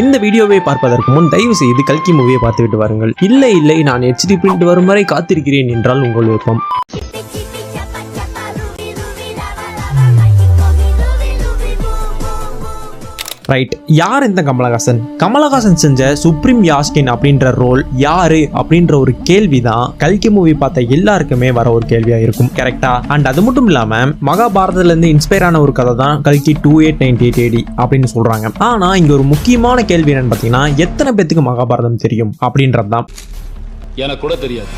இந்த வீடியோவை பார்ப்பதற்கு முன் தயவு செய்து கல்கி மூவியை பார்த்துவிட்டு வாருங்கள். இல்லை இல்லை நான் ஹெச்டி பிரிண்ட் வரும் வரை காத்திருக்கிறேன் என்றால் உங்கள் விருப்பம். ரைட் யார் இந்த கமலஹாசன்? கமலஹாசன் செஞ்ச சுப்ரீம் யாஸ்கின் அப்படின்ற ரோல் யாரு அப்படின்ற ஒரு கேள்வி தான் கல்கி மூவி பார்த்த எல்லாருக்குமே வர ஒரு கேள்வியா இருக்கும். கரெக்டா அண்ட் அது மட்டும் இல்லாம மகாபாரதத்துல இருந்து இன்ஸ்பயர் ஆன ஒரு கதை தான் கல்கி two eight ninety eight AD அப்படின்னு சொல்றாங்க. ஆனா இங்க ஒரு முக்கியமான கேள்வி என்னன்னு பாத்தீங்கன்னா எத்தனை பேத்துக்கு மகாபாரதம் தெரியும் அப்படின்றது தான் எனக்கு கூட தெரியாது.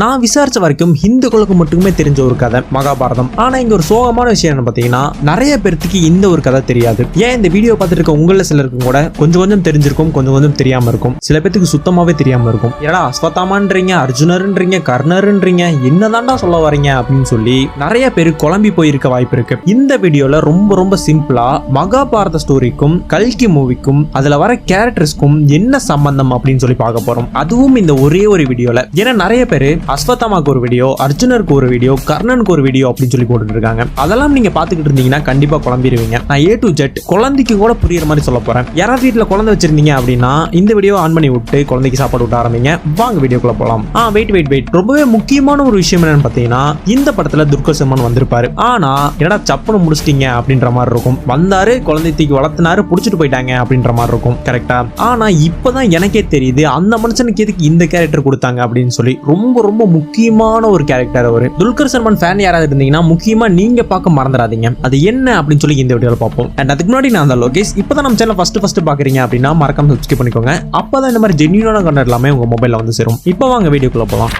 நான் விசாரிச்ச வரைக்கும் ஹிந்துக்களுக்கு மட்டுமே தெரிஞ்ச ஒரு கதை மகாபாரதம். ஆனா இங்க ஒரு சோகமான விஷயம் என்ன பாத்தீங்கன்னா நிறைய பேர்த்துக்கு இந்த ஒரு கதை தெரியாது. ஏன் இந்த வீடியோ பார்த்துட்டு இருக்க உங்கள சிலருக்கும் கூட கொஞ்சம் கொஞ்சம் தெரிஞ்சிருக்கும் கொஞ்சம் கொஞ்சம் தெரியாம இருக்கும். சில பேர்த்துக்கு சுத்தமாவே தெரியாம இருக்கும். ஏடா அஸ்வத்தாமான்றீங்க அர்ஜுனருன்றீங்க கர்ணருன்றீங்க என்னதான்டா சொல்ல வரீங்க அப்படின்னு சொல்லி நிறைய பேர் குழம்பி போயிருக்க வாய்ப்பு இருக்கு. இந்த வீடியோல ரொம்ப ரொம்ப சிம்பிளா மகாபாரத ஸ்டோரிக்கும் கல்கி மூவிக்கும் அதுல வர கேரக்டர்ஸ்க்கும் என்ன சம்பந்தம் அப்படின்னு சொல்லி பார்க்க போறோம். அதுவும் இந்த ஒரே ஒரு வீடியோல ஏன்னா நிறைய பேர் அஸ்வத்தாமாக்கு ஒரு வீடியோ அர்ஜுனருக்கு ஒரு வீடியோ கர்ணனுக்கு ஒரு வீடியோ அப்படின்னு சொல்லி போட்டுட்டு இருக்காங்க அதெல்லாம் நீங்க பாத்துக்கிட்டு இருந்தீங்கன்னா கண்டிப்பா குழம்பிடுவீங்க நான் ஏ டு ஜெட் குழந்தைக்கு கூட புரியுற மாதிரி சொல்ல போறேன். யாராவது வீட்டுல குழந்தை வச்சிருந்தீங்க அப்படின்னா இந்த வீடியோ ஆன் பண்ணி விட்டு குழந்தைக்கு சாப்பாடு விட்டு ஆரம்பிங்க. வாங்க வீடியோக்குள்ள போலாம். ஆ வெயிட் வெயிட் வெயிட் ரொம்பவே முக்கியமான ஒரு விஷயம் என்னன்னு பாத்தீங்கன்னா இந்த படத்துல துர்கா சிம்மன் வந்திருப்பாரு. ஆனா என்னடா சப்புன்னு முடிச்சிட்டீங்க அப்படின்ற மாதிரி இருக்கும். வந்தாரு குழந்தை தூக்கி வளர்த்தினாரு புடிச்சிட்டு போயிட்டாங்க அப்படின்ற மாதிரி இருக்கும். கரெக்டா ஆனா இப்பதான் எனக்கே தெரியுது அந்த மனுஷனுக்கு எதுக்கு இந்த கேரக்டர் கொடுத்தாங்க அப்படின்னு சொல்லி ரொம்ப ரொம்ப ரொம்ப முக்கியமான ஒரு கேரக்டர் அவர். துல்கர் சல்மான் ஃபேன் யாராவது இருந்தீங்கன்னா முக்கியமா நீங்க பார்க்க மறந்துடாதீங்க. அது என்ன அப்படின்னு சொல்லி இந்த வீடியோவில் பார்ப்போம். அண்ட் அதுக்கு முன்னாடி நான் அந்த லோகேஷ். இப்பதான் நம்ம சேனல் ஃபர்ஸ்ட் ஃபர்ஸ்ட் பாக்குறீங்க அப்படின்னா மறக்காம சப்ஸ்கிரைப் பண்ணிக்கோங்க. அப்பதான் இந்த மாதிரி ஜென்யூனான கண்டென்ட் எல்லாமே உங்க மொபைல்ல வந்து சேரும். இப்போ வாங்க வீடியோக்குள்ள போலாம்.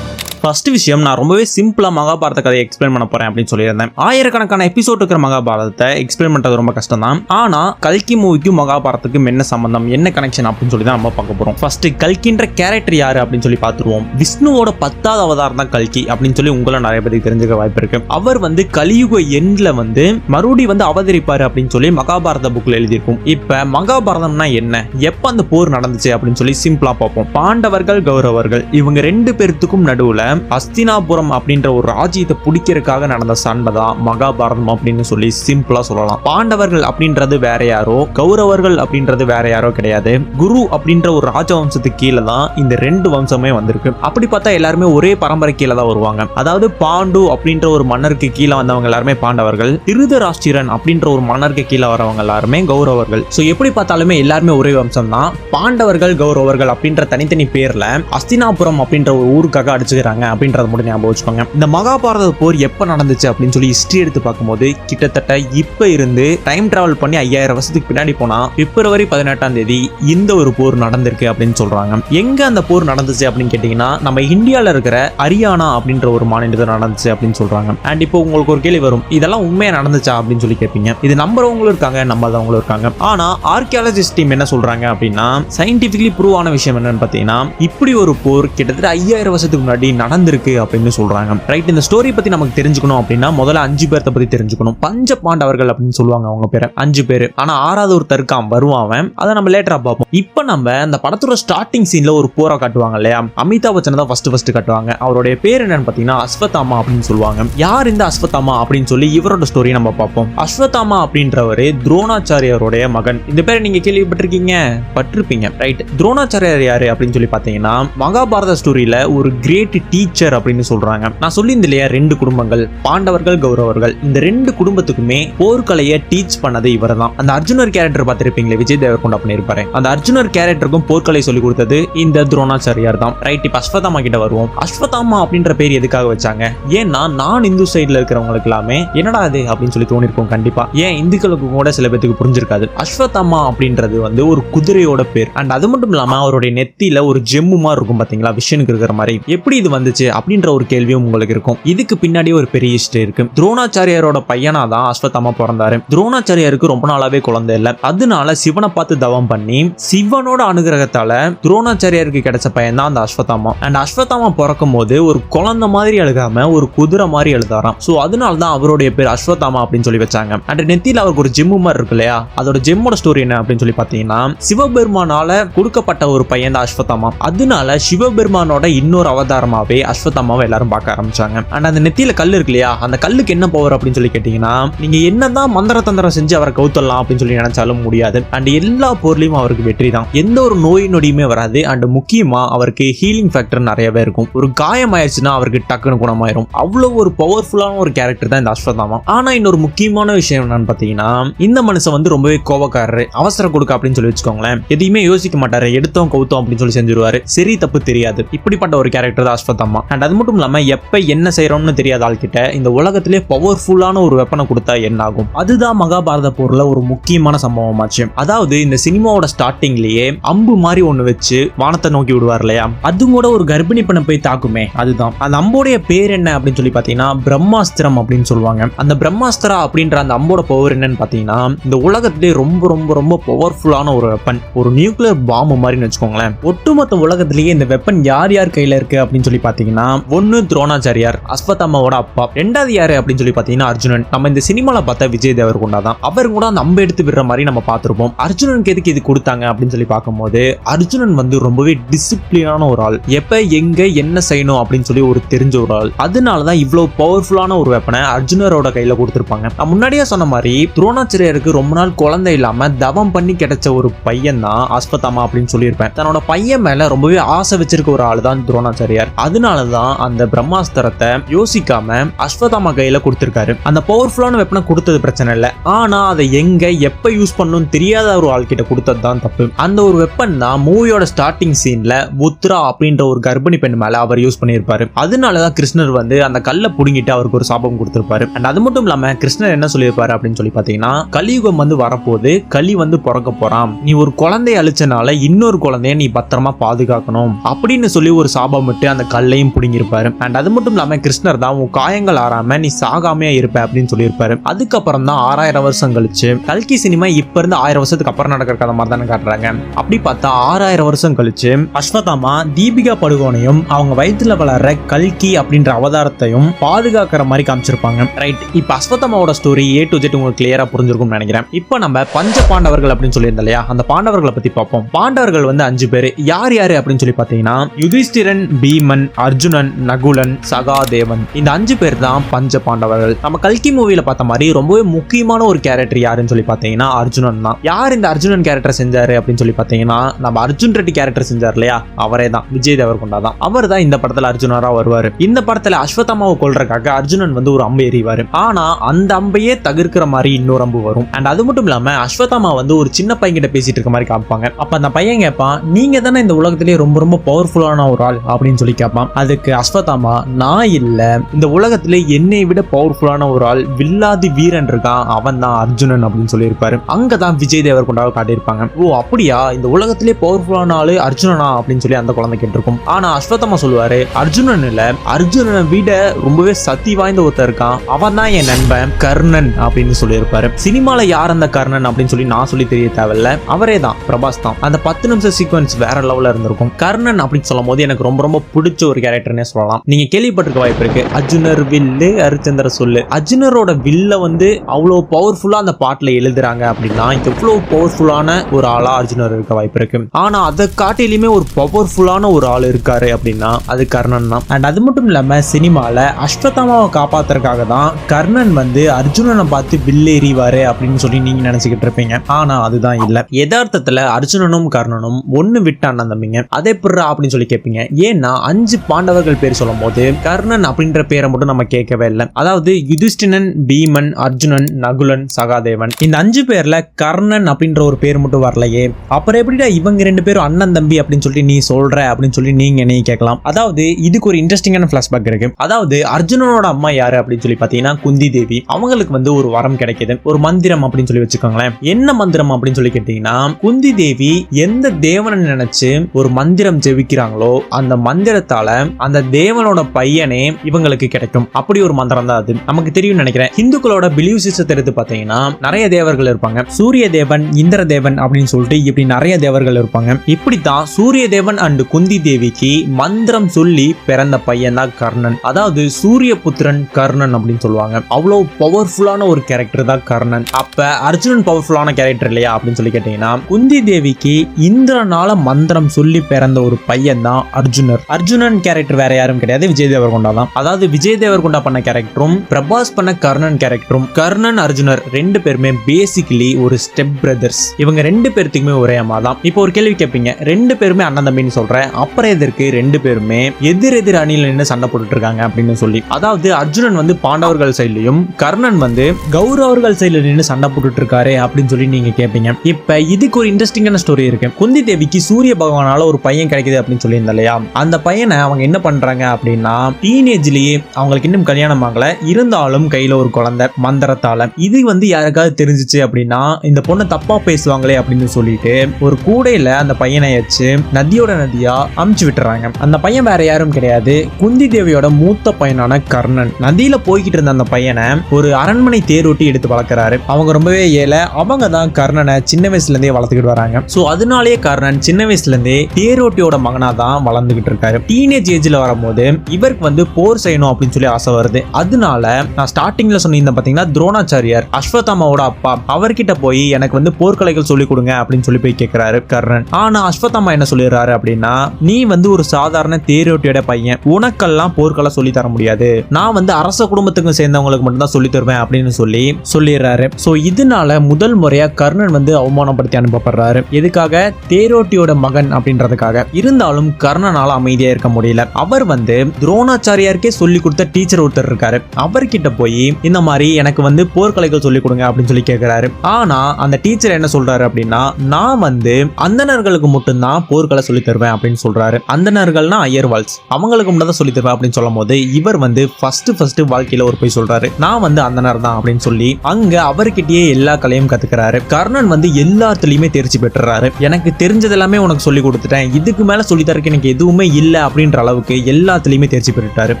ஃபர்ஸ்ட் விஷயம் நான் ரொம்பவே சிம்பிளாக மகாபாரத கதையை எக்ஸ்பிளைன் பண்ண போறேன் அப்படின்னு சொல்லியிருந்தேன். ஆயிரக்கணக்கான எபிசோட் இருக்கிற மகாபாரதத்தை எக்ஸ்பிளைன் பண்றது ரொம்ப கஷ்டம் தான் ஆனா கல்கி மூவிக்கும் மகாபாரதத்துக்கும் என்ன சம்பந்தம் என்ன கனெக்ஷன் அப்படின்னு சொல்லி தான் நம்ம பார்க்க போறோம். ஃபர்ஸ்ட் கல்கின்ற கேரக்டர் யாரு அப்படின்னு சொல்லி பார்த்துருவோம். விஷ்ணுவோட பத்தாவது அவதாரம் தான் கல்கி அப்படின்னு சொல்லி உங்களை நிறைய பேருக்கு தெரிஞ்சுக்க வாய்ப்பு இருக்கு. அவர் வந்து கலியுக எண்ட்ல வந்து மறுபடி வந்து அவதரிப்பாரு அப்படின்னு சொல்லி மகாபாரத புக்ல எழுதியிருக்கும். இப்ப மகாபாரதம்னா என்ன? எப்ப அந்த போர் நடந்துச்சு அப்படின்னு சொல்லி சிம்பிளா பார்ப்போம். பாண்டவர்கள் கௌரவர்கள் இவங்க ரெண்டு பேர்த்துக்கும் நடுவுல அஸ்தினாபுரம் அப்படின்ற ஒரு ராஜ்யத்தை பிடிக்கிறதுக்காக நடந்த சண்டை தான் மகாபாரதம் அப்படின்னு சொல்லி சிம்பிளா சொல்லலாம். பாண்டவர்கள் அப்படின்றது வேற யாரோ கௌரவர்கள் அப்படின்றது வேற யாரோ கிடையாது. குரு அப்படின்ற ஒரு ராஜவம்சத்துக்கு கீழே தான் இந்த ரெண்டு வம்சமே வந்திருக்கு. அப்படி பார்த்தா எல்லாருமே ஒரே பரம்பரை கீழே தான் வருவாங்க. அதாவது பாண்டு அப்படின்ற ஒரு மன்னருக்கு கீழே வந்தவங்க எல்லாருமே பாண்டவர்கள். திருதராஷ்டிரன் அப்படின்ற ஒரு மன்னருக்கு கீழே வரவங்க எல்லாருமே கௌரவர்கள். ஸோ எப்படி பார்த்தாலுமே எல்லாருமே ஒரே வம்சம் தான் பாண்டவர்கள் கௌரவர்கள் அப்படின்ற தனித்தனி பேர்ல அஸ்தினாபுரம் அப்படின்ற ஒரு ஊருக்காக அடிச்சுக்கிறாங்க. அப்படின்றத மட்டும் ஞாபகம் வச்சுக்கோங்க. இந்த மகாபாரத போர் எப்ப நடந்துச்சு அப்படின்னு சொல்லி ஹிஸ்டரி எடுத்து பார்க்கும்போது கிட்டத்தட்ட இப்ப இருந்து டைம் டிராவல் பண்ணி ஐயாயிரம் வருஷத்துக்கு பின்னாடி போனா பிப்ரவரி பதினெட்டாம் தேதி இந்த ஒரு போர் நடந்திருக்கு அப்படின்னு சொல்றாங்க. எங்க அந்த போர் நடந்துச்சு அப்படின்னு கேட்டீங்கன்னா நம்ம இந்தியாவில் இருக்கிற ஹரியானா அப்படின்ற ஒரு மாநிலத்தில் நடந்துச்சு அப்படின்னு சொல்றாங்க. அண்ட் இப்போ உங்களுக்கு ஒரு கேள்வி வரும் இதெல்லாம் உண்மையா நடந்துச்சா அப்படின்னு சொல்லி கேட்பீங்க. இது நம்புறவங்களும் இருக்காங்க நம்பாதவங்களும் இருக்காங்க. ஆனா ஆர்கியாலஜிஸ்ட் டீம் என்ன சொல்றாங்க அப்படின்னா சயின்டிபிகலி ப்ரூவ் ஆன விஷயம் என்னன்னு பார்த்தீங்கன்னா இப்படி ஒரு போர் கிட்டத்தட்ட ஐயாயிரம் வருஷத்துக்கு முன்னாடி நடந்திருக்கு அப்படின்னு சொல்றாங்க. ரைட் இந்த ஸ்டோரி பத்தி நமக்கு தெரிஞ்சுக்கணும் அப்படின்னா முதல்ல அஞ்சு பேர்த்த பத்தி தெரிஞ்சுக்கணும். பஞ்ச பாண்டவர்கள் அப்படின்னு சொல்லுவாங்க அவங்க பேர். அஞ்சு பேர். ஆனா ஆறாவது ஒரு தருக்கான் வருவான் அவன். அதை நம்ம லேட்டரா பார்ப்போம். இப்போ நம்ம அந்த படத்தோட ஸ்டார்டிங் சீன்ல ஒரு போரா காட்டுவாங்க இல்லையா? அமிதாப் பச்சனை தான் ஃபர்ஸ்ட் ஃபர்ஸ்ட் காட்டுவாங்க. அவருடைய பேர் என்னன்னு பார்த்தீங்கன்னா அஸ்வத்தாமா அப்படின்னு சொல்லுவாங்க. யார் இந்த அஸ்வத்தாமா அப்படின்னு சொல்லி இவரோட ஸ்டோரி நம்ம பார்ப்போம். அஸ்வத்தாமா அப்படின்றவரு துரோணாச்சாரியருடைய மகன். இந்த பேரை நீங்க கேள்விப்பட்டிருக்கீங்க? பட்டிருப்பீங்க. ரைட் துரோணாச்சாரியர் யாரு அப்படின்னு சொல்லி பார்த்தீங்கன்னா மகாபாரத ஸ்டோரியில ஒரு கிரேட் டீச்சர் அப்படின்னு சொல்றாங்க. நான் சொல்லியிருந்த இல்லையா ரெண்டு குடும்பங்கள் பாண்டவர்கள் கௌரவர்கள் இந்த ரெண்டு குடும்பத்துக்குமே போர்க்கலையை டீச் பண்ணது இவர் தான் அந்த அர்ஜுனர் கேரக்டர் பார்த்திருப்பீங்களே விஜய் தேவர்கொண்டா பண்ணியிருப்பாரு அந்த அர்ஜுனர் கேரக்டருக்கும் போர்க்கலை சொல்லி கொடுத்தது இந்த துரோணாச்சாரியார் தான் ரைட் இப்போ அஸ்வதாமா கிட்ட வருவோம். அஸ்வதாமா அப்படின்ற பேர் எதுக்காக வச்சாங்க? ஏன்னா நான் இந்து சைடில் இருக்கிறவங்களுக்கு எல்லாமே என்னடா அது அப்படின்னு சொல்லி தோணிருக்கும் கண்டிப்பா. ஏன் இந்துக்களுக்கு கூட சில பேத்துக்கு புரிஞ்சிருக்காது. அஸ்வதாமா அப்படின்றது வந்து ஒரு குதிரையோட பேர். அண்ட் அது மட்டும் இல்லாம அவருடைய நெத்தியில ஒரு ஜெம்மு மாதிரி இருக்கும் பாத்தீங்களா? விஷனுக்கு இருக்கிற மாதிரி. எப்படி இது வந்து இருந்துச்சு அப்படின்ற ஒரு கேள்வியும் உங்களுக்கு இருக்கும். இதுக்கு பின்னாடி ஒரு பெரிய ஹிஸ்டரி இருக்கு. துரோணாச்சாரியாரோட பையனா தான் அஸ்வத்தமா பிறந்தாரு. துரோணாச்சாரியாருக்கு ரொம்ப நாளாவே குழந்தை இல்ல. அதனால சிவனை பார்த்து தவம் பண்ணி சிவனோட அனுகிரகத்தால துரோணாச்சாரியாருக்கு கிடைச்ச பையன் தான் அந்த அஸ்வத்தாமா. அண்ட் அஸ்வத்தாமா பிறக்கும் போது ஒரு குழந்தை மாதிரி எழுதாம ஒரு குதிரை மாதிரி எழுதாராம். சோ அதனால தான் அவருடைய பேர் அஸ்வத்தாமா அப்படின்னு சொல்லி வச்சாங்க. அண்ட் நெத்தியில் அவருக்கு ஒரு ஜிம்மு மாதிரி இருக்கு இல்லையா? அதோட ஜிம்மோட ஸ்டோரி என்ன அப்படின்னு சொல்லி பாத்தீங்கன்னா சிவபெருமானால கொடுக்கப்பட்ட ஒரு பையன் தான் அஸ்வத்தாமா. அதனால சிவபெருமானோட இன்னொரு அவதாரமாவே மாதிரி அஸ்வத்தாமாவை எல்லாரும் பார்க்க ஆரம்பிச்சாங்க. அண்ட் அந்த நெத்தியில கல் இருக்கு இல்லையா அந்த கல்லுக்கு என்ன பவர் அப்படின்னு சொல்லி கேட்டீங்கன்னா நீங்க என்னதான் மந்திர தந்திரம் செஞ்சு அவரை கவுத்தலாம் அப்படின்னு சொல்லி நினைச்சாலும் முடியாது. அண்ட் எல்லா பொருளையும் அவருக்கு வெற்றி தான். எந்த ஒரு நோய் நொடியுமே வராது. அண்ட் முக்கியமா அவருக்கு ஹீலிங் ஃபேக்டர் நிறையவே இருக்கும். ஒரு காயம் ஆயிடுச்சுன்னா அவருக்கு டக்குன்னு குணமாயிரும். அவ்வளவு ஒரு பவர்ஃபுல்லான ஒரு கேரக்டர் தான் இந்த அஸ்வத்தாமா. ஆனா இன்னொரு முக்கியமான விஷயம் என்னன்னு பாத்தீங்கன்னா இந்த மனுஷன் வந்து ரொம்பவே கோபக்காரரு. அவசரம் கொடுக்க அப்படின்னு சொல்லி வச்சுக்கோங்களேன். எதையுமே யோசிக்க மாட்டாரு. எடுத்தோம் கவுத்தோம் அப்படின்னு சொல்லி செஞ்சிருவாரு. சரி தப்பு தெரியாது. இப்படிப்பட்ட ஒரு கேரக்டர் தான் அஸ்வத்தாமா. அண்ட் அது மட்டும் இல்லாம எப்ப என்ன செய்யறோம்னு தெரியாத ஆள்கிட்ட இந்த உலகத்திலே பவர்ஃபுல்லான ஒரு வெப்பனை கொடுத்தா என்ன ஆகும் அதுதான் மகாபாரத போர்ல ஒரு முக்கியமான சம்பவமாச்சு. அதாவது இந்த சினிமாவோட ஸ்டார்டிங்லயே அம்பு மாதிரி ஒண்ணு வச்சு வானத்தை நோக்கி விடுவார் இல்லையா? அது கூட ஒரு கர்ப்பிணி பண்ண போய் தாக்குமே. அதுதான். அந்த அம்போடைய பேர் என்ன அப்படின்னு சொல்லி பாத்தீங்கன்னா பிரம்மாஸ்திரம் அப்படின்னு சொல்லுவாங்க. அந்த பிரம்மாஸ்திரா அப்படின்ற அந்த அம்போட பவர் என்னன்னு பாத்தீங்கன்னா இந்த உலகத்திலே ரொம்ப ரொம்ப ரொம்ப பவர்ஃபுல்லான ஒரு வெப்பன் ஒரு நியூக்ளியர் பாம்பு மாதிரின்னு வச்சுக்கோங்களேன். ஒட்டுமொத்த உலகத்திலேயே இந்த வெப்பன் யார் யார் கையில இருக்கு அப்படின்னு சொல்லி பார்த்தீங்கன்னா பாத்தீங்கன்னா ஒன்னு துரோணாச்சாரியார் அஸ்வத்தாமாவோட அப்பா ரெண்டாவது யாரு அப்படின்னு சொல்லி பாத்தீங்கன்னா அர்ஜுனன். நம்ம இந்த சினிமால பார்த்த விஜய் தேவர்கொண்டா தான் அவர் கூட நம்ம எடுத்து விடுற மாதிரி நம்ம பார்த்துருப்போம். அர்ஜுனனுக்கு எதுக்கு இது கொடுத்தாங்க அப்படின்னு சொல்லி பார்க்கும்போது அர்ஜுனன் வந்து ரொம்பவே டிசிப்ளினான ஒரு ஆள். எப்ப எங்க என்ன செய்யணும் அப்படின்னு சொல்லி ஒரு தெரிஞ்ச ஒரு ஆள். அதனால தான் இவ்வளவு பவர்ஃபுல்லான ஒரு வெப்பனை அர்ஜுனரோட கையில கொடுத்துருப்பாங்க. நான் முன்னாடியே சொன்ன மாதிரி துரோணாச்சாரியருக்கு ரொம்ப நாள் குழந்தை இல்லாம தவம் பண்ணி கிடைச்ச ஒரு பையன் தான் அஸ்வத்தாமா அப்படின்னு சொல்லியிருப்பேன். தன்னோட பையன் மேல ரொம்பவே ஆசை வச்சிருக்க ஒரு ஆள் தான் துரோணாச்சாரியார். அதனால அதனால தான் அந்த பிரம்மாஸ்திரத்தை யோசிக்காம அஸ்வதாமா கையில கொடுத்திருக்காரு. அந்த பவர்ஃபுல்லான வெப்பனை கொடுத்தது பிரச்சனை இல்லை. ஆனா அதை எங்க எப்ப யூஸ் பண்ணணும்னு தெரியாத ஒரு ஆள் கிட்ட கொடுத்தது தான் தப்பு. அந்த ஒரு வெப்பன் தான் மூவியோட ஸ்டார்டிங் சீன்ல புத்ரா அப்படின்ற ஒரு கர்ப்பிணி பெண் மேல அவர் யூஸ் பண்ணியிருப்பாரு. அதனாலதான் கிருஷ்ணர் வந்து அந்த கல்லை புடுங்கிட்டு அவருக்கு ஒரு சாபம் கொடுத்திருப்பாரு. அண்ட் அது மட்டும் இல்லாம கிருஷ்ணர் என்ன சொல்லியிருப்பாரு அப்படின்னு சொல்லி பாத்தீங்கன்னா கலியுகம் வந்து வரப்போது களி வந்து பிறக்க போறான் நீ ஒரு குழந்தைய அழிச்சனால இன்னொரு குழந்தைய நீ பத்திரமா பாதுகாக்கணும். அப்படின்னு சொல்லி ஒரு சாபம் விட்டு அந்த கல் கல்லையும் பிடுங்கியிருப்பாரு. அண்ட் அது மட்டும் இல்லாம கிருஷ்ணர் தான் உன் காயங்கள் ஆறாம நீ சாகாமையா இருப்ப அப்படின்னு சொல்லியிருப்பாரு. அதுக்கப்புறம் தான் ஆறாயிரம் வருஷம் கழிச்சு கல்கி சினிமா இப்ப இருந்து ஆயிரம் வருஷத்துக்கு அப்புறம் நடக்கிற கதை மாதிரி தானே காட்டுறாங்க. அப்படி பார்த்தா ஆறாயிரம் வருஷம் கழிச்சு அஸ்வதாமா தீபிகா படுகோனையும் அவங்க வயிற்றுல வளர்ற கல்கி அப்படின்ற அவதாரத்தையும் பாதுகாக்கிற மாதிரி காமிச்சிருப்பாங்க. ரைட் இப்போ அஸ்வத்தாமாவோட ஸ்டோரி ஏ டு ஜெட் உங்களுக்கு கிளியரா புரிஞ்சிருக்கும்னு நினைக்கிறேன். இப்போ நம்ம பஞ்ச பாண்டவர்கள் அப்படின்னு சொல்லியிருந்தோம் இல்லையா? அந்த பாண்டவர்களை பத்தி பார்ப்போம். பாண்டவர்கள் வந்து அஞ்சு பேர். யார் யாரு அப்படின்னு சொல்லி பார்த்தீங்கன்னா யுதிஷ்டிரன் பீமன் அர்ஜுனன் நகுலன் சகாதேவன். இந்த அஞ்சு பேர் தான் பஞ்ச பாண்டவர்கள். நம்ம கல்கி மூவில பார்த்த மாதிரி ரொம்பவே முக்கியமான ஒரு கேரக்டர் யாருன்னு சொல்லி பார்த்தீங்கன்னா அர்ஜுனன் தான். யார் இந்த அர்ஜுனன் கேரக்டர் செஞ்சாரு அப்படின்னு சொல்லி பார்த்தீங்கன்னா நம்ம அர்ஜுன் ரெட்டி கேரக்டர் செஞ்சார் இல்லையா? அவரே தான் விஜய் தேவர்கொண்டா தான். அவர் தான் இந்த படத்துல அர்ஜுனரா வருவார். இந்த படத்துல அஸ்வத்தமாவை கொள்றதுக்காக அர்ஜுனன் வந்து ஒரு அம்பு எறிவாரு. ஆனா அந்த அம்பையே தவிர்க்கிற மாதிரி இன்னொரு அம்பு வரும். அண்ட் அது மட்டும் இல்லாம அஸ்வத்தாமா வந்து ஒரு சின்ன பையன் கிட்ட பேசிட்டு இருக்க மாதிரி காமிப்பாங்க. அப்ப அந்த பையன் கேட்பான் நீங்க தானே இந்த உலகத்திலேயே ரொம்ப ரொம்ப பவர்ஃபுல்லான ஒரு ஆள் அப்படின்னு சொல்லி கேட்பான். அதுக்கு அஸ்வதாமா நான் இல்லை. இந்த உலகத்துல என்னை விட பவர்ஃபுல்லான ஒரு ஆள் வில்லாதி வீரன் இருக்கான். அவன் தான் அர்ஜுனன் அப்படின்னு சொல்லியிருப்பாரு. அங்கதான் விஜய் தேவர் கொண்டாவை காட்டியிருப்பாங்க. ஓ அப்படியா? இந்த உலகத்திலே பவர்ஃபுல்லான ஆளு அர்ஜுனனா அப்படின்னு சொல்லி அந்த குழந்தை கேட்டிருக்கும். ஆனா அஸ்வத்தமா சொல்லுவாரு அர்ஜுனன் இல்ல. அர்ஜுனனை விட ரொம்பவே சக்தி வாய்ந்த ஒருத்தர் இருக்கான். அவன் தான் என் நண்பன் கர்ணன் அப்படின்னு சொல்லியிருப்பாரு. சினிமால யார் அந்த கர்ணன் அப்படின்னு சொல்லி நான் சொல்லி தெரிய தேவையில்ல. அவரே தான் பிரபாஸ் தான். அந்த பத்து நிமிஷம் சீக்வன்ஸ் வேற லெவல்ல இருந்திருக்கும். கர்ணன் அப்படின்னு சொல்லும் போது எனக்கு ரொம்ப ரொம்ப பிடிச்ச ஒரு கேரக்டர்னே சொல்லலாம். நீங்க கேள்விப்பட்டிருக்க வாய்ப்பு இருக்கு. அர்ஜுனர் வில்லு ஹரிச்சந்திர சொல்லு. அர்ஜுனரோட வில்ல வந்து அவ்வளோ பவர்ஃபுல்லா அந்த பாட்டுல எழுதுறாங்க அப்படின்னா எவ்வளவு பவர்ஃபுல்லான ஒரு ஆளா அர்ஜுனர் இருக்க வாய்ப்பு இருக்கு. ஆனா அதை காட்டிலுமே ஒரு பவர்ஃபுல்லான ஒரு ஆள் இருக்காரு அப்படின்னா அது கர்ணன் தான். அண்ட் அது மட்டும் இல்லாம சினிமால அஸ்வத்தாமாவை காப்பாத்துறதுக்காக தான் கர்ணன் வந்து அர்ஜுனனை பார்த்து வில்லு எறிவாரு அப்படின்னு சொல்லி நீங்க நினைச்சுக்கிட்டு இருப்பீங்க. ஆனா அதுதான் இல்ல. யதார்த்தத்துல அர்ஜுனனும் கர்ணனும் ஒன்னு விட்டு அண்ணன் தம்பிங்க அதே பிற அப்படின்னு சொல்லி கேட்பீங்க ஏன்னா அஞ்சு பாண்டவர்கள் பேர் சொல்லும் போது கர்ணன் அப்படின்ற பேரை மட்டும் நம்ம கேட்கவே இல்லை. அதாவது யுதிஷ்டினன் பீமன் அர்ஜுனன் நகுலன் சகாதேவன். இந்த அஞ்சு பேர்ல கர்ணன் அப்படின்ற ஒரு பேர் மட்டும் வரலையே அப்புறம் எப்படிடா இவங்க ரெண்டு பேரும் அண்ணன் தம்பி அப்படின்னு சொல்லி நீ சொல்ற அப்படின்னு சொல்லி நீங்க என்னைய கேட்கலாம். அதாவது இதுக்கு ஒரு இன்ட்ரெஸ்டிங்கான பிளாஷ்பேக் இருக்கு. அதாவது அர்ஜுனனோட அம்மா யாரு அப்படின்னு சொல்லி பாத்தீங்கன்னா குந்தி தேவி அவங்களுக்கு வந்து ஒரு வரம் கிடைக்குது. ஒரு மந்திரம் அப்படின்னு சொல்லி வச்சுக்கோங்களேன். என்ன மந்திரம் அப்படின்னு சொல்லி கேட்டீங்கன்னா குந்தி தேவி எந்த தேவனை நினைச்சு ஒரு மந்திரம் ஜெபிக்கிறாங்களோ அந்த மந்திரத்தால அந்த தேவனோட பையனே இவங்களுக்கு கிடைக்கும். அப்படி ஒரு மந்திரம் தான் அது. நமக்கு தெரியும் நினைக்கிறேன். இந்துக்களோட பிலீவ் சிஸ்டத்தை எடுத்து பார்த்தீங்கன்னா நிறைய தேவர்கள் இருப்பாங்க. சூரிய தேவன் இந்திர தேவன் அப்படின்னு சொல்லிட்டு இப்படி நிறைய தேவர்கள் இருப்பாங்க. இப்படித்தான் சூரிய தேவன் அண்டு குந்தி தேவிக்கு மந்திரம் சொல்லி பிறந்த பையன் தான் கர்ணன். அதாவது சூரிய புத்திரன் கர்ணன் அப்படின்னு சொல்லுவாங்க. அவ்வளவு பவர்ஃபுல்லான ஒரு கேரக்டர் தான் கர்ணன். அப்ப அர்ஜுனன் பவர்ஃபுல்லான கேரக்டர் இல்லையா அப்படின்னு சொல்லி கேட்டீங்கன்னா குந்தி தேவிக்கு இந்திரனால மந்திரம் சொல்லி பிறந்த ஒரு பையன் தான் அர்ஜுனர். அர்ஜுனன் கேரக்டர் வேற யாரும் கிடையாது. விஜய் தேவர்கொண்டா தான். அதாவது விஜய் தேவர்கொண்டா பண்ண கேரக்டரும் பிரபாஸ் பண்ண கர்ணன் கேரக்டரும் கர்ணன் அர்ஜுனர் ரெண்டு பேருமே பேசிக்கலி ஒரு ஸ்டெப் பிரதர்ஸ் இவங்க ரெண்டு பேர்த்துக்குமே ஒரே அம்மா தான். இப்போ ஒரு கேள்வி கேட்பீங்க ரெண்டு பேருமே அண்ணன் தம்பின்னு சொல்றேன். அப்புறம் எதற்கு ரெண்டு பேருமே எதிர் எதிர் அணியில் நின்று சண்டை போட்டுட்டு இருக்காங்க அப்படின்னு சொல்லி. அதாவது அர்ஜுனன் வந்து பாண்டவர்கள் சைட்லயும் கர்ணன் வந்து கௌரவர்கள் சைட்ல நின்று சண்டை போட்டுட்டு இருக்காரு அப்படின்னு சொல்லி நீங்க கேட்பீங்க இப்ப இதுக்கு ஒரு இன்ட்ரெஸ்டிங்கான ஸ்டோரி இருக்கு. குந்தி தேவிக்கு சூரிய பகவானால ஒரு பையன் கிடைக்குது அப்படின்னு சொல்லியிருந்தா இல்லையா? அந்த பையனை அவங்க என்ன பண்றாங்க அப்படின்னா டீனேஜ்லயே அவங்களுக்கு இன்னும் கல்யாணம் ஆகல. இருந்தாலும் கையில ஒரு குழந்தை மந்திரத்தால. இது வந்து யாருக்காவது தெரிஞ்சிச்சு அப்படின்னா இந்த பொண்ணை தப்பா பேசுவாங்களே அப்படின்னு சொல்லிட்டு ஒரு கூடையில அந்த பையனை வச்சு நதியோட நதியா அமுச்சு விட்டுறாங்க. அந்த பையன் வேற யாரும் கிடையாது. குந்தி தேவியோட மூத்த பையனான கர்ணன். நதியில போய்கிட்டு இருந்த அந்த பையனை ஒரு அரண்மனை தேரோட்டி எடுத்து வளர்க்குறாரு. அவங்க ரொம்பவே ஏழை. அவங்க தான் கர்ணனை சின்ன வயசுல இருந்தே வளர்த்துக்கிட்டு வராங்க. ஸோ அதனாலேயே கர்ணன் சின்ன வயசுல இருந்தே தேரோட்டியோட மகனா தான் வளர்ந்துகிட்டு இருக்காரு. டீனேஜ் ஏஜ்ல வரும்போது இவருக்கு வந்து போர் செய்யணும் அப்படின்னு சொல்லி ஆசை வருது. அதனால நான் ஸ்டார்டிங்ல சொன்னிருந்தேன் பாத்தீங்கன்னா துரோணாச்சாரியார் அஸ்வத்தாமாவோட அப்பா அவர்கிட்ட போய் எனக்கு வந்து போர்க்கலைகள் சொல்லி கொடுங்க அப்படின்னு சொல்லி போய் கேட்கிறாரு கர்ணன். ஆனா அஸ்வத்தாமா என்ன சொல்லிடுறாரு அப்படின்னா நீ வந்து ஒரு சாதாரண தேரோட்டியோட பையன். உனக்கெல்லாம் போர்க்களை சொல்லி தர முடியாது. நான் வந்து அரச குடும்பத்துக்கு சேர்ந்தவங்களுக்கு மட்டும்தான் சொல்லி தருவேன் அப்படின்னு சொல்லி சொல்லிடுறாரு. ஸோ இதனால முதல் முறையா கர்ணன் வந்து அவமானப்படுத்தி அனுப்பப்படுறாரு. எதுக்காக? தேரோட்டியோட மகன் அப்படின்றதுக்காக. இருந்தாலும் கர்ணனால அமைதியா இருக்க முடியும் முடியல. அவர் வந்து துரோணாச்சாரியாருக்கே சொல்லி கொடுத்த டீச்சர் ஒருத்தர் இருக்காரு. அவர்கிட்ட போய் இந்த மாதிரி எனக்கு வந்து போர்க்கலைகள் சொல்லி கொடுங்க அப்படின்னு சொல்லி கேட்கிறாரு ஆனா அந்த டீச்சர் என்ன சொல்றாரு அப்படின்னா நான் வந்து அந்தணர்களுக்கு மட்டும்தான் போர்க்கலை சொல்லி தருவேன் அப்படின்னு சொல்றாரு. அந்தணர்கள்னா அய்யர்வால்ஸ் அவங்களுக்கு மட்டும் தான் சொல்லி தருவேன் அப்படின்னு சொல்லும் போது இவர் வந்து ஃபர்ஸ்ட் ஃபர்ஸ்ட் வாழ்க்கையில ஒரு போய் சொல்றாரு. நான் வந்து அந்தனர் தான் அப்படின்னு சொல்லி அங்க அவர்கிட்டயே எல்லா கலையும் கத்துக்கிறாரு. கர்ணன் வந்து எல்லாத்துலயுமே தேர்ச்சி பெற்றுறாரு. எனக்கு தெரிஞ்சது எல்லாமே உனக்கு சொல்லி கொடுத்துட்டேன். இதுக்கு மேல சொல்லி தரக்கு எனக்கு எதுவுமே இல்லை அப்படின்ற அளவுக்கு எல்லாத்துலயுமே தேர்ச்சி பெற்றுட்டாரு.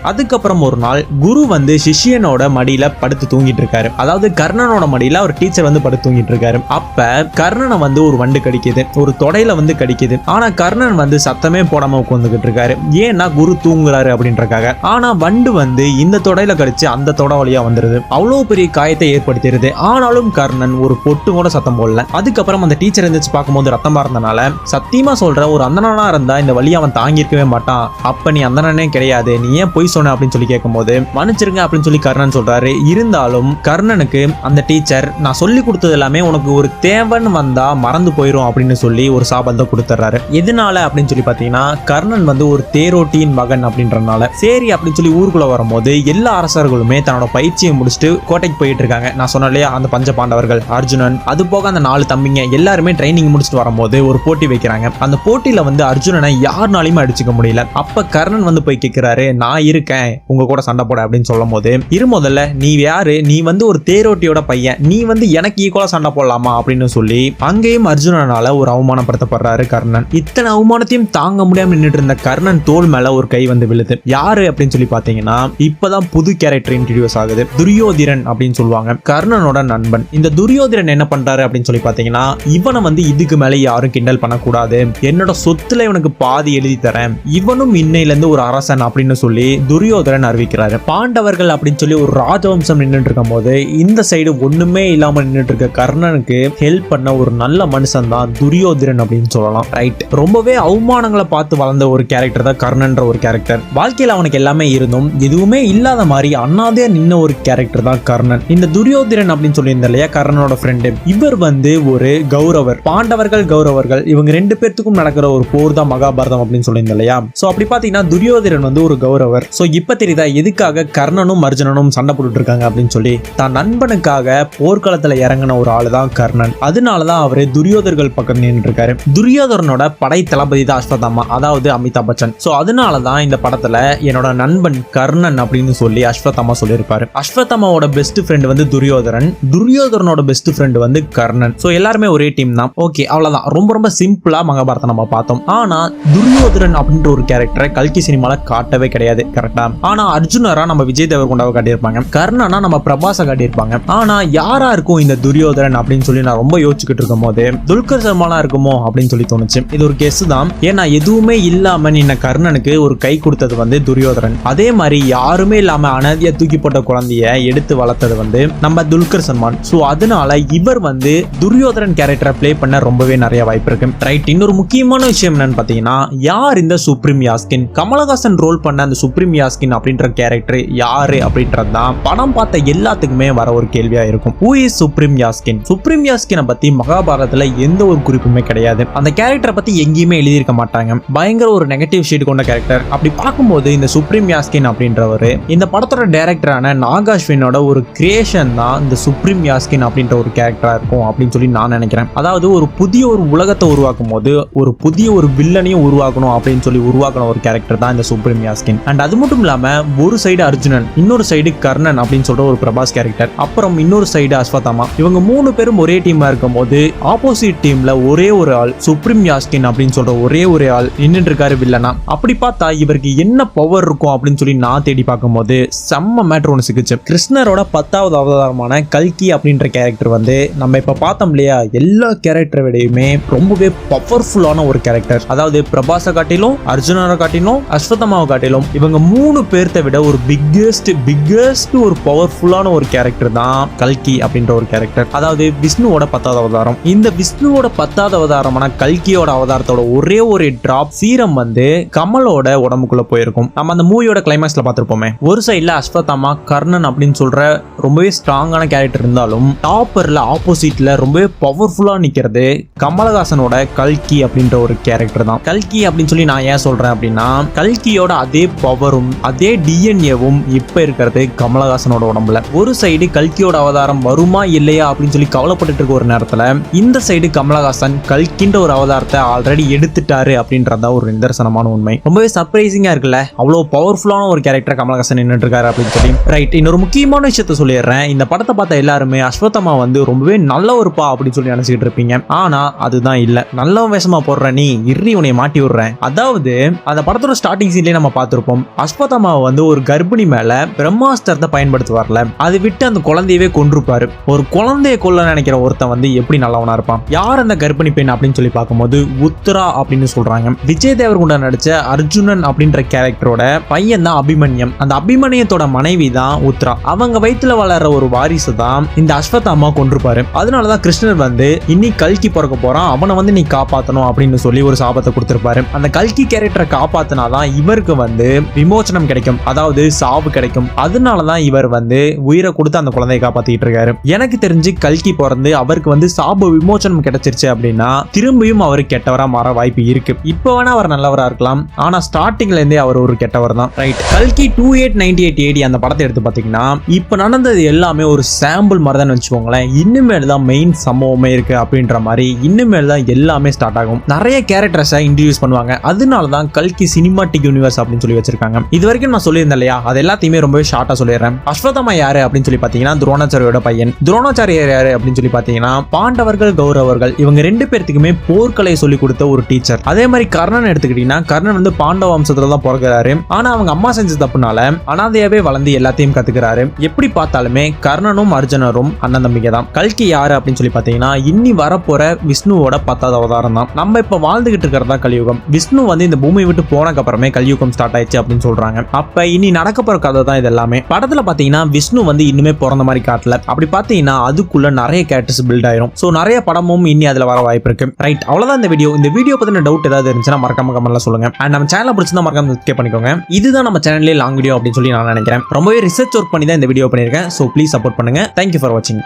அதுக்கப்புறம் ஒரு நாள் குரு வந்து சிஷ்யனோட மடியில படுத்து தூங்கிட்டு இருக்காரு. அதாவது கர்ணனோட மடியில ஒரு டீச்சர் வந்து படுத்து தூங்கிட்டு இருக்காரு. அப்ப கர்ணனை வந்து ஒரு வண்டு கடிக்குது. ஒரு தொடையில வந்து கடிக்குது. ஆனா கர்ணன் வந்து சத்தமே போடாம உட்காந்துக்கிட்டு இருக்காரு. ஏன்னா குரு தூங்குறாரு அப்படின்றக்காக. ஆனா வண்டு வந்து இந்த தொடையில கடிச்சு அந்த தொடை வழியா வந்துருது. அவ்வளவு பெரிய காயத்தை ஏற்படுத்திடுது ஆனாலும் கர்ணன் ஒரு பொட்டு கூட சத்தம் போடல. அதுக்கப்புறம் அந்த டீச்சர் எந்திரிச்சு பார்க்கும்போது ரத்தமா இருந்தனால சத்தியமா சொல்ற ஒரு அந்தனா இருந்தா இந்த வழி அவன் தாங்கியிருக்கவே மாட்டான் அப்ப நீ அந்த அண்ணனே கிடையாது. நீ ஏன் பொய் சொன்ன அப்படின்னு சொல்லி கேட்கும்போது மன்னிச்சிருங்க அப்படின்னு சொல்லி கர்ணன் சொல்றாரு. இருந்தாலும் கர்ணனுக்கு அந்த டீச்சர் நான் சொல்லி கொடுத்தது எல்லாமே உனக்கு ஒரு தேவன் வந்தா மறந்து போயிரும் அப்படின்னு சொல்லி ஒரு சாபத்தை கொடுத்துட்றாரு. எதனால அப்படின்னு சொல்லி பாத்தீங்கன்னா கர்ணன் வந்து ஒரு தேரோட்டியின் மகன் அப்படின்றனால சரி அப்படின்னு சொல்லி ஊருக்குள்ள வரும்போது எல்லா அரசர்களுமே தன்னோட பயிற்சியை முடிச்சுட்டு கோட்டைக்கு போயிட்டு இருக்காங்க. நான் சொன்ன இல்லையா அந்த பஞ்ச பாண்டவர்கள் அர்ஜுனன் அது போக அந்த நாலு தம்பிங்க எல்லாருமே ட்ரைனிங் முடிச்சுட்டு வரும்போது ஒரு போட்டி வைக்கிறாங்க. அந்த போட்டியில வந்து அர்ஜுனனை யாருனாலையுமே அடிச்சுக்க முடியல. அப்ப கர்ணன் வந்து போய் கேட்கிறாரு நான் இருக்கேன் உங்க கூட சண்டை போட அப்படின்னு சொல்லும் போது இரு முதல்ல நீ யாரு? நீ வந்து ஒரு தேரோட்டியோட பையன். நீ வந்து எனக்கு ஈக்குவலா சண்டை போடலாமா? அப்படின்னு சொல்லி அங்கேயும் அர்ஜுனனால ஒரு அவமானப்படுத்தப்படுறாரு கர்ணன். இத்தனை அவமானத்தையும் தாங்க முடியாம நின்றுட்டு இருந்த கர்ணன் தோல் மேல ஒரு கை வந்து விழுது. யாரு? அப்படின்னு சொல்லி பாத்தீங்கன்னா இப்பதான் புது கேரக்டர் இன்ட்ரடியூஸ் ஆகுது. துரியோதிரன் அப்படின்னு சொல்லுவாங்க கர்ணனோட நண்பன். இந்த துரியோதிரன் என்ன பண்றாரு அப்படின்னு சொல்லி பாத்தீங்கன்னா இவனை வந்து இதுக்கு மேல யாரும் கிண்டல் பண்ணக்கூடாது. என்னோட சொத்துல இவனுக்கு பாதி எழுதி தரேன். இவனும் இன்னையிலேருந்து ஒரு அரசன் அப்படின்னு சொல்லி துரியோதரன் அறிவிக்கிறாரு. பாண்டவர்கள் அப்படின்னு சொல்லி ஒரு ராஜவம்சம் நின்றுட்டு இருக்கும் போது இந்த சைடு ஒண்ணுமே இல்லாமல் நின்றுட்டு இருக்க கர்ணனுக்கு ஹெல்ப் பண்ண ஒரு நல்ல மனுஷன் தான் துரியோதரன் அப்படின்னு சொல்லலாம். ரைட் ரொம்பவே அவமானங்களை பார்த்து வளர்ந்த ஒரு கேரக்டர் தான் கர்ணன்ற ஒரு கேரக்டர் வாழ்க்கையில் அவனுக்கு எல்லாமே இருந்தும் எதுவுமே இல்லாத மாதிரி அண்ணாதே நின்ன ஒரு கேரக்டர் தான் கர்ணன். இந்த துரியோதரன் அப்படின்னு சொல்லியிருந்த இல்லையா கர்ணனோட ஃப்ரெண்டு இவர் வந்து ஒரு கௌரவர். பாண்டவர்கள் கௌரவர்கள் இவங்க ரெண்டு பேர்த்துக்கும் நடக்கிற ஒரு போர் தான் மகாபாரதம் அப்படின்னு சொல்லியிருந்தேன் இல்லையா? ஸோ அப்படி பாத்தீங்கன்னா துரியோதரன் வந்து ஒரு கௌரவர். சோ இப்ப தெரியுதா எதுக்காக கர்ணனும் அர்ஜுனனும் சண்டை போட்டுட்டு இருக்காங்க அப்படின்னு சொல்லி? தான் நண்பனுக்காக போர்க்களத்துல இறங்கின ஒரு ஆளு தான் கர்ணன். அதனாலதான் அவரு துரியோதர்கள் பக்கம் நின்று இருக்காரு துரியோதரனோட படை தளபதி தான் அஸ்வதாமா அதாவது அமிதாப் பச்சன். சோ அதனாலதான் இந்த படத்துல என்னோட நண்பன் கர்ணன் அப்படின்னு சொல்லி அஸ்வதாமா சொல்லியிருப்பாரு. அஸ்வதாமாவோட பெஸ்ட் ஃப்ரெண்ட் வந்து துரியோதரன் துரியோதரனோட பெஸ்ட் ஃப்ரெண்ட் வந்து கர்ணன். சோ எல்லாருமே ஒரே டீம் தான். ஓகே அவ்வளவுதான். ரொம்ப ரொம்ப சிம்பிளா மகாபாரதம் நம்ம பார்த்தோம். ஆனா துரியோதரன் அப்படின்ற ஒரு கேரக்டரை கல்கி சினிமால காட்டவே கிடையாது கரெக்டா ஆனா அர்ஜுனரா நம்ம விஜய் தேவர்கொண்டாவை காட்டியிருப்பாங்க. கர்ணனா நம்ம பிரபாஸை காட்டியிருப்பாங்க. ஆனா யாரா இருக்கும் இந்த துரியோதரன் அப்படின்னு சொல்லி நான் ரொம்ப யோசிச்சுக்கிட்டு இருக்கும் போது துல்கர் சல்மானா இருக்குமோ அப்படின்னு சொல்லி தோணுச்சு. இது ஒரு கெஸ் தான். ஏன்னா எதுவுமே இல்லாம நின்ன கர்ணனுக்கு ஒரு கை கொடுத்தது வந்து துரியோதரன். அதே மாதிரி யாருமே இல்லாம அனதியா தூக்கி போட்ட குழந்தைய எடுத்து வளர்த்தது வந்து நம்ம துல்கர் சல்மான். ஸோ அதனால இவர் வந்து துரியோதரன் கேரக்டரை ப்ளே பண்ண ரொம்பவே நிறைய வாய்ப்பு இருக்கு. ரைட் இன்னொரு முக்கியமான விஷயம் என்னன்னு பார்த்தீங்கன்னா யார் இந்த சுப்ரீம் யாஸ்கின்? யாஸ்கின் கமலஹாசன் ரோல் பண்ண அந்த சுப்ரீம் யாஸ்கின் அப்படின்ற கேரக்டர் யாரு அப்படின்றது தான் படம் பார்த்த எல்லாத்துக்குமே வர ஒரு கேள்வியா இருக்கும். Who is supreme Yaskin supreme யாஸ்கினை பத்தி மகாபாரதத்துல எந்த ஒரு குறிப்புமே கிடையாது. அந்த கேரக்டரை பத்தி எங்கேயுமே எழுதியிருக்க மாட்டாங்க. பயங்கர ஒரு நெகட்டிவ் ஷீட் கொண்ட கேரக்டர் அப்படி பார்க்கும்போது இந்த சுப்ரீம் யாஸ்கின் அப்படின்றவர் இந்த படத்தோட டேரக்டரான நாகாஸ்வினோட ஒரு கிரியேஷன் தான் இந்த சுப்ரீம் யாஸ்கின் அப்படின்ற ஒரு கேரக்டரா இருக்கும் அப்படின்னு சொல்லி நான் நினைக்கிறேன். அதாவது ஒரு புதிய ஒரு உலகத்தை உருவாக்கும் போது ஒரு புதிய ஒரு வில்லனையும் உருவாக்கணும் அப்படின்னு சொல்லி உருவாக்கின ஒரு கேரக்டர் தான் இந்த சுப்ரீம் யாஸ்கின் அண்ட் அது மட்டும் இல்லாம ஒரு சைடு அர்ஜுனன் இன்னொரு சைடு கர்ணன் அப்படின்னு சொல்ற ஒரு பிரபாஸ் கேரக்டர் அப்புறம் இன்னொரு சைடு அஸ்வதாமா இவங்க மூணு பேரும் ஒரே டீமா இருக்கும் போது ஆப்போசிட் டீம்ல ஒரே ஒரு ஆள் சுப்ரீம் யாஸ்கின் அப்படின்னு சொல்ற ஒரே ஒரு ஆள் நின்றுட்டு இருக்காரு வில்லனா அப்படி பார்த்தா இவருக்கு என்ன பவர் இருக்கும் அப்படின்னு சொல்லி நான் தேடி பார்க்கும்போது செம்ம மேட்ரு ஒன்று சிக்கிச்சு. கிருஷ்ணரோட பத்தாவது அவதாரமான கல்கி அப்படின்ற கேரக்டர் வந்து நம்ம இப்ப பார்த்தோம் இல்லையா எல்லா கேரக்டரை விடையுமே ரொம்பவே பவர்ஃபுல்லான ஒரு கேரக்டர் அதாவது பிரபாஸை காட்டிலும் அர்ஜுனரை காட்டிலும் அஸ்வதமாவை காட்டிலும் இவங்க மூணு பேர்த்த விட ஒரு பிக்கெஸ்ட் பிக்கெஸ்ட் ஒரு பவர்ஃபுல்லான ஒரு கேரக்டர் தான் கல்கி அப்படின்ற ஒரு கேரக்டர் அதாவது விஷ்ணுவோட பத்தாவது அவதாரம். இந்த விஷ்ணுவோட பத்தாவது அவதாரமான கல்கியோட அவதாரத்தோட ஒரே ஒரு டிராப் சீரம் வந்து கமலோட உடம்புக்குள்ள போயிருக்கும். நம்ம அந்த மூவியோட கிளைமேக்ஸ்ல பார்த்திருப்போமே. ஒரு சைடில் அஸ்வதமா கர்ணன் அப்படின்னு சொல்ற ரொம்பவே ஸ்ட்ராங்கான கேரக்டர் இருந்தாலும் டாப்பர்ல ஆப்போசிட்ல ரொம்பவே பவர்ஃபுல்லா நிக்கிறது கமலஹாசனோட கல்கி அப்படின்ற ஒரு கேரக்டர் தான். கல்கி அப்படின்னு சொல்லி நான் ஏன் சொல்றேன் அப்படின்னா கல்கியோட அதே பவரும் அதே டிஎன்ஏவும் இப்ப இருக்கிறது கமலஹாசனோட உடம்புல. ஒரு சைடு கல்கியோட அவதாரம் வருமா இல்லையா அப்படின்னு சொல்லி கவலைப்பட்டு இருக்க ஒரு நேரத்துல இந்த சைடு கமலஹாசன் கல்கின்ற ஒரு அவதாரத்தை ஆல்ரெடி எடுத்துட்டாரு அப்படின்றதா ஒரு நிதர்சனமான உண்மை. ரொம்பவே சர்ப்ரைசிங்கா இருக்குல்ல? அவ்வளவு பவர்ஃபுல்லான ஒரு கேரக்டர் கமலஹாசன் நின்றுட்டு இருக்காரு அப்படின்னு சொல்லி. ரைட் இன்னொரு முக்கியமான விஷயத்த சொல்லிடுறேன். இந்த படத்தை பார்த்த எல்லாருமே அஸ்வத்தமா வந்து ரொம்பவே நல்ல ஒரு பா அப்படின்னு சொல்லி நினைச்சிட்டு இருப்பீங்க. ஆனா அதுதான் இல்ல. நல்ல வேஷமா போடுற நீ இறி உன்னை மாட்டி விடுறேன். அதாவது அந்த படத்தோட ஸ்டார்டிங் சீன்லயே நம்ம பார்த்துருப்போம். அஸ்வத்தமாவை வந்து ஒரு கர்ப்பிணி மேல பிரம்மாஸ்திரத்தை பயன்படுத்துவார்ல. அது விட்டு அந்த குழந்தையவே கொன்றுப்பாரு. ஒரு குழந்தைய கொல்ல நினைக்கிற ஒருத்தன் வந்து எப்படி நல்லவனா இருப்பான்? யார் அந்த கர்ப்பிணி பெண் அப்படின்னு சொல்லி பார்க்கும்போது உத்ரா அப்படின்னு சொல்றாங்க. விஜய் தேவர்குண்டா நடிச்ச அர்ஜுனன் அப்படின்ற கேரக்டரோட பையன் தான் அபிமன்யம். அந்த அபிமன்யத்தோட மனைவி தான் உத்ரா அவங்க வயிற்றுல வளர்ற ஒரு வாரிசு தான் இந்த அஸ்வதாமா கொண்டிருப்பாரு அதனாலதான் கிருஷ்ணர் வந்து இன்னி கல்கி பிறக்க போறான். அவனை வந்து நீ காப்பாத்தணும் அப்படின்னு சொல்லி ஒரு சாபத்தை கொடுத்திருப்பாரு. அந்த கல்கி கேரக்டரை காப்பாத்தினாதான் இவருக்கு வந்து விமோச்சனம் கிடைக்கும் அதாவது சாவு கிடைக்கும். அதனாலதான் இவர் வந்து உயிரை கொடுத்து அந்த குழந்தையை காப்பாத்திட்டு இருக்காரு. எனக்கு தெரிஞ்சு கல்கி பிறந்து அவருக்கு வந்து சாபு விமோச்சனம் கிடைச்சிருச்சு அப்படின்னா திரும்பியும் அவர் கெட்டவரா மாற வாய்ப்பு இருக்கு. இப்போ வேணா அவர் நல்லவரா இருக்கலாம். ஆனா ஸ்டார்டிங்ல இருந்தே அவர் ஒரு கெட்டவர் தான் ரைட் கல்கி two eight ninety eight AD அந்த படத்தை எடுத்து பாத்தீங்கன்னா இப்போ நடந்தது எல்லாமே ஒரு சாம்பிள் மாதிரி தான் வச்சுக்கோங்களேன். இனிமேல் தான் மெயின் சம்பவமே இருக்கு அப்படின்ற மாதிரி இனிமேல் தான் எல்லாமே ஸ்டார்ட் ஆகும். நிறைய கேரக்டர்ஸை இன்ட்ரடியூஸ் பண்ணுவாங்க. அதனால தான் கல்கி சினிமாட்டிக் யூனிவர்ஸ் அப்படின்னு சொல்லி வச்சிருக்காங்க. இது வரைக்கும் நான் சொல்லியிருந்தேன் இல்லையா? அது எல்லாத்தையுமே ரொம்பவே ஷார்ட்டா சொல்லிடுறேன். அஸ்வதமா யாரு அப்படின்னு சொல்லி பாத்தீங்கன்னா துரோணாச்சாரியோட பையன். துரோணாச்சாரியர் யாரு அப்படின்னு சொல்லி பாத்தீங்கன்னா பாண்டவர்கள் கௌரவர்கள் இவங்க ரெண்டு பேர்த்துக்குமே போர்க்கலை சொல்லி கொடுத்த ஒரு டீச்சர் அதே மாதிரி கர்ணன் எடுத்துக்கிட்டீங்கன்னா கர்ணன் வந்து பாண்டவ வம்சத்துல தான் பிறகுறாரு ஆனா அவங்க அம்மா செஞ்ச தப்புனால அனாதையாவே வளர்ந்து எல்லாத்தையும் கத்துக்கிறாரு. எப்படி பார்த்தாலுமே கர்ணனும் அர்ஜுனரும் அண்ணன் தம்பிங்க தான். கல்கி யாரு அப்படின்னு சொல்லி பாத்தீங்கன்னா இன்னி வரப்போற விஷ்ணுவோட பத்தாவது அவதாரம் தான். நம்ம இப்ப வாழ்ந்துகிட்டு இருக்கிறதா கலியுகம். விஷ்ணு வந்து இந்த பூமியை விட்டு போனக்கப்புறமே கலியுகம் ஸ்டார்ட் ஆயிடுச்சு அப்படின்னு சொல்றாங்க. அப்ப இனி நடக்க போற கதை தான் இது எல்லாமே படத்துல பாத்தீங்கன்னா விஷ்ணு வந்து இன்னுமே பிறந்த மாதிரி காட்டல. அப்படி பாத்தீங்கன்னா அதுக்குள்ள நிறைய கேரக்டர்ஸ் பில்ட் ஆயிரும். சோ நிறைய படமும் இனி அதுல வர வாய்ப்பு இருக்கு. ரைட் அவ்வளவுதான் இந்த வீடியோ இந்த வீடியோ பத்தின டவுட் ஏதாவது இருந்துச்சுன்னா மறக்காம கமெண்ட்ல சொல்லுங்க. அண்ட் நம்ம சேனல் பிடிச்சிருந்தா மறக்காம சப்ஸ்கிரைப் பண்ணிக்கோங்க. இதுதான் நம்ம சேனல்லே லாங் வீடியோ அப்படின்னு சொல்லி நான் நினைக்கிறேன். ரொம்பவே ரிசர்ச் ஒர்க் பண்ணி தான் இந்த வீடியோ பண்ணியிருக்கேன். ஸோ ப்ளீஸ் சப்போர்ட் பண்ணுங்க. தேங்க்யூ ஃபார் வாட்சிங்